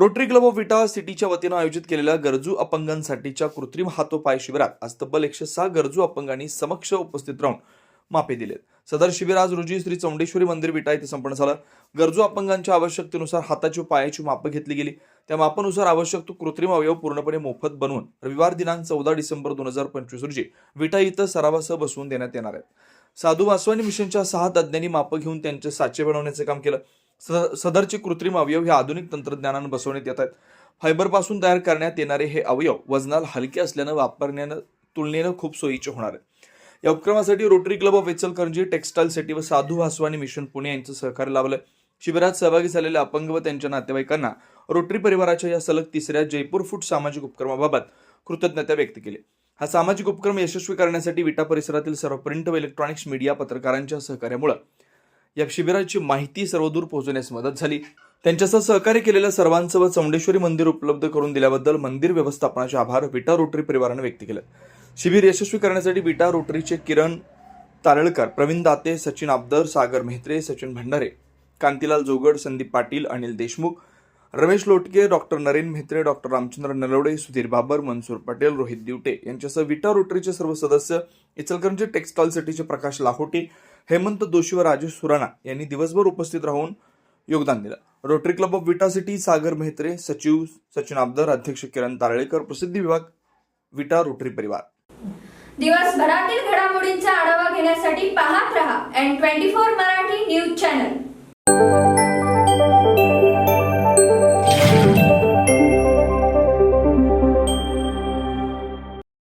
Rotary club of विटा सिटीच्या वतीनं आयोजित केलेल्या गरजू अपंगांसाठीच्या कृत्रिम हातोपाय शिबिरात आज तब्बल एकशे सहा गरजू अपंगांनी समक्ष उपस्थित राहून मापे दिलेत. सदर शिबिर आज रोजी श्री चौंडेश्वरी मंदिर विटा येथे संपन्न झालं. गरजू अपंगांच्या आवश्यकतेनुसार हाताची पायाची मापं घेतली गेली. त्या मापानुसार आवश्यक तो कृत्रिम अवयव पूर्णपणे मोफत बनवून रविवार दिनांक चौदा डिसेंबर दोन हजार पंचवीस रोजी विटा इथं सरावासह बसवून देण्यात येणार आहेत. साधू वासवानी मिशनच्या सहा तज्ज्ञांनी मापं घेऊन त्यांचे साचे बनवण्याचं काम केलं. स- सदरचे कृत्रिम अवयव हे आधुनिक तंत्रज्ञानानं बसवण्यात येत आहेत. फायबरपासून तयार करण्यात येणारे हे अवयव वजनाला हलके असल्यानं वापरण्यानं तुलनेनं खूप सोयीचे होणार आहे या उपक्रमासाठी Rotary club of Ichalkaranji textile city व साधू वासवानी मिशन पुणे यांचं सहकार्य लाभलं शिबिरात सहभागी झालेल्या अपंग व त्यांच्या नातेवाईकांना रोटरी परिवाराच्या या सलग तिसऱ्या जयपूर फूट सामाजिक उपक्रमाबाबत कृतज्ञता व्यक्त केली हा सामाजिक उपक्रम यशस्वी करण्यासाठी विटा परिसरातील सर्व प्रिंट व इलेक्ट्रॉनिक्स मीडिया पत्रकारांच्या सहकार्यामुळे या शिबिराची माहिती सर्वदूर पोहोचवण्यास मदत झाली. त्यांच्यासह सहकार्य केलेल्या सर्वांचं व चौंडेश्वरी मंदिर उपलब्ध करून दिल्याबद्दल मंदिर व्यवस्थापनाचे आभार विटा रोटरी परिवारानं व्यक्त केले. शिबिर यशस्वी करण्यासाठी विटा रोटरीचे किरण तारळकर प्रवीण दाते सचिन आबदर सागर मेहत्रे सचिन भंडारे कांतीलाल जोगड संदीप पाटील अनिल देशमुख रमेश लोटके डॉक्टर नरेन म्हेत्रे डॉक्टर रामचंद्र नलवडे सुधीर बाबर मनसूर पटेल रोहित दिवटे यांच्यासह विटा रोटरीचे सर्व सदस्य इचलकरंजी टेक्स्टाईल सिटीचे प्रकाश लाहोटी हेमंत जोशी व राजेश सुराणा यांनी दिवसभर उपस्थित राहून योगदान दिलं. Rotary club of Vita city Sagar Mhetre सचिव सचिन आबदर अध्यक्ष किरण तारळेकर प्रसिद्धी विभाग विटा रोटरी परिवार. दिवसभरातील घडामोडींचा आढावा घेण्यासाठी पाहत रहा N twenty four Marathi news channel.